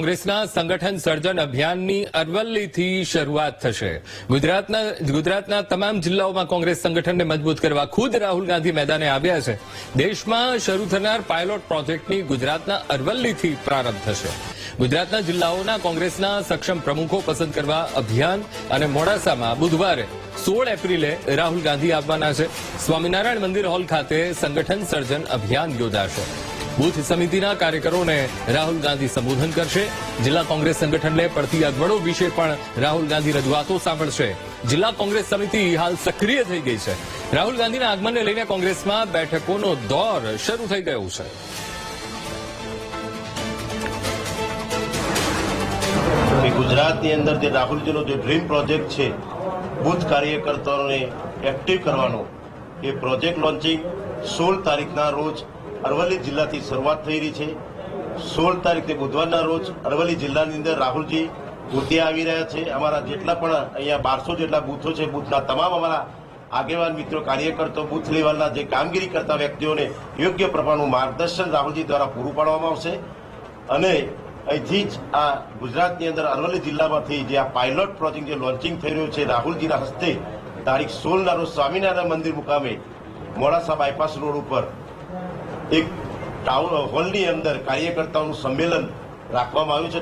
કોંગ્રેસના સંગઠન સર્જન અભિયાનની અરવલ્લીથી શરૂઆત થશે. ગુજરાતના ગુજરાતના તમામ જિલ્લાઓમાં કોંગ્રેસ સંગઠનને મજબૂત કરવા ખુદ રાહુલ ગાંધી મેદાને આવ્યા છે. દેશમાં શરૂ થનાર પાયલોટ પ્રોજેક્ટની ગુજરાતના અરવલ્લીથી પ્રારંભ થશે. ગુજરાતના જિલ્લાઓના કોંગ્રેસના સક્ષમ પ્રમુખો પસંદ કરવા અભિયાન અને મોડાસામાં બુધવારે સોળ એપ્રિલે રાહુલ ગાંધી આવવાના છે. સ્વામિનારાયણ મંદિર હોલ ખાતે સંગઠન સર્જન અભિયાન યોજાશે. બુથ સમિતિના કાર્યકરોને રાહુલ ગાંધી સંબોધન કરશે. જિલ્લા કોંગ્રેસ સંગઠનને પડતી અગવડો વિશે પણ રાહુલ ગાંધી રજૂઆતો સાંભળશે. જિલ્લા કોંગ્રેસ સમિતિ હાલ સક્રિય થઈ ગઈ છે. રાહુલ ગાંધીના આગમનને લઈને કોંગ્રેસમાં બેઠકોનો દોર શરૂ થઈ ગયો છે. ગુજરાતની અંદર જે રાહુલજીનો જે ડ્રીમ પ્રોજેક્ટ છે, બુથ કાર્યકર્તાઓને એક્ટિવ કરવાનો, એ પ્રોજેક્ટ લોન્ચિંગ સોળ તારીખના રોજ અરવલ્લી જિલ્લાથી શરૂઆત થઈ રહી છે. સોળ તારીખે બુધવારના રોજ અરવલ્લી જિલ્લાની અંદર રાહુલજી બુથે આવી રહ્યા છે. અમારા જેટલા પણ અહીંયા બારસો જેટલા બૂથો છે, બૂથના તમામ અમારા આગેવાન મિત્રો કાર્યકર્તાઓ બૂથ લેવલના જે કામગીરી કરતા વ્યક્તિઓને યોગ્ય પ્રમાણનું માર્ગદર્શન રાહુલજી દ્વારા પૂરું પાડવામાં આવશે. અને અહીંથી જ આ ગુજરાતની અંદર અરવલ્લી જિલ્લામાંથી જે આ પાયલોટ પ્રોજેક્ટ જે લોન્ચિંગ થઈ રહ્યું છે, રાહુલજીના હસ્તે તારીખ સોળના રોજ સ્વામિનારાયણ મંદિર મુકામે મોડાસા બાયપાસ રોડ ઉપર એક ટાઉન હોલની અંદર કાર્યકર્તાઓનું સંમેલન રાખવામાં આવ્યું છે.